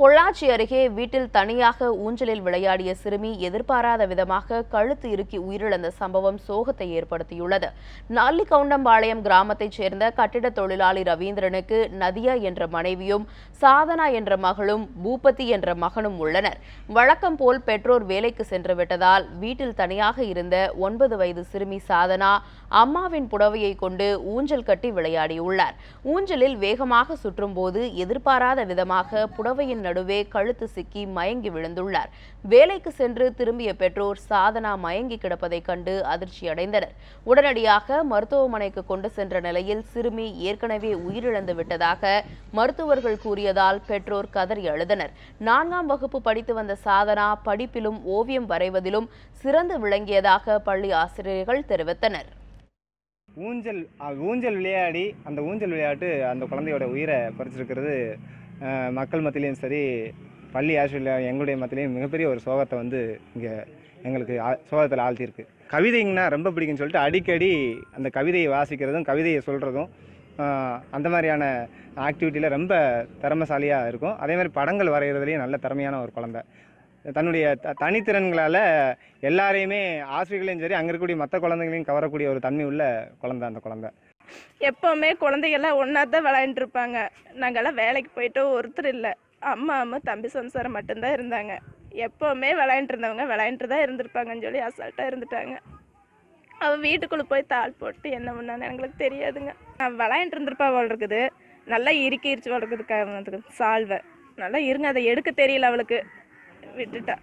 பொள்ளாச்சி அருகே வீட்டில் தனியாக ஊஞ்சலில் விளையாடிய சிறுமி எதிர்பாராத விதமாக கழுத்து இறுக்கி உயிரிழந்த சம்பவம் சோகத்தை ஏற்படுத்தியுள்ளது. நல்லிகவுண்டம்பாளையம் கிராமத்தைச் சேர்ந்த கட்டிட தொழிலாளி ரவீந்திரனுக்கு நதியா என்ற மனைவியும் சாதனா என்ற மகளும் பூபதி என்ற மகனும் உள்ளனர். வழக்கம் போல் பெற்றோர் வேலைக்கு சென்று விட்டதால் வீட்டில் தனியாக இருந்த ஒன்பது வயது சிறுமி சாதனா அம்மாவின் புடவையை கொண்டு ஊஞ்சல் கட்டி விளையாடியுள்ளார். ஊஞ்சலில் வேகமாக சுற்றும்போது எதிர்பாராத விதமாக புடவையின் நடுவே கழுத்து சிக்கி மயங்கி விழுந்துள்ளார். வேலைக்கு சென்று திரும்பிய பெற்றோர் சாதனா மயங்கி கிடப்பதை கண்டு அதிர்ச்சியடைந்தனர். உடனடியாக மருத்துவமனைக்கு கொண்டு சென்ற நிலையில் சிறுமி ஏற்கனவே உயிரிழந்து விட்டதாக மருத்துவர்கள் கூறியதால் பெற்றோர் கதறி அழுதனர். நான்காம் வகுப்பு படித்து வந்த சாதனா படிப்பிலும் ஓவியம் வரைவதிலும் சிறந்து விளங்கியதாக பள்ளி ஆசிரியர்கள் தெரிவித்தனர். ஊஞ்சல் ஊஞ்சல் விளையாடி அந்த ஊஞ்சல் விளையாட்டு அந்த குழந்தையோட உயிரை பறிச்சிருக்கிறது மக்கள் மத்தியிலையும் சரி பள்ளி ஆசிரியர் எங்களுடைய மத்தியிலையும் மிகப்பெரிய ஒரு சோகத்தை வந்து இங்கே எங்களுக்கு சோகத்தில் ஆழ்த்தியிருக்கு. கவிதைங்கன்னா ரொம்ப பிடிக்கும்னு சொல்லிட்டு அடிக்கடி அந்த கவிதையை வாசிக்கிறதும் கவிதையை சொல்கிறதும் அந்த மாதிரியான ஆக்டிவிட்டியில் ரொம்ப திறமைசாலியாக இருக்கும். அதே மாதிரி படங்கள் வரைகிறதுலையும் நல்ல திறமையான ஒரு குழந்தை. தன்னுடைய த தனித்திறன்களால் எல்லாரையுமே ஆசிரியர்களையும் சரி அங்கே இருக்கக்கூடிய மற்ற குழந்தைகளையும் கவரக்கூடிய ஒரு தன்மை உள்ள குழந்தை அந்த குழந்தை. எப்போவுமே குழந்தைகள்லாம் ஒன்றா தான் விளையாண்டுருப்பாங்க. நாங்கள்லாம் வேலைக்கு போயிட்டு ஒருத்தர் இல்லை. அம்மா அம்மா தம்பி சம்சாரம் மட்டும்தான் இருந்தாங்க. எப்போவுமே விளையாண்டு இருந்தவங்க விளையாண்டு தான் இருந்திருப்பாங்கன்னு சொல்லி அசால்ட்டாக இருந்துட்டாங்க. அவள் வீட்டுக்குள்ளே போய் தாள் போட்டு என்ன பண்ணான்னு எங்களுக்கு தெரியாதுங்க. நான் விளையாண்டு இருந்திருப்பா போல் இருக்குது. நல்லா இறுக்கிருச்சு போல் வளர்க்குறதுக்காக சால்வை. நல்லா இருங்க அதை எடுக்க தெரியல அவளுக்கு. விட்டுட்டா.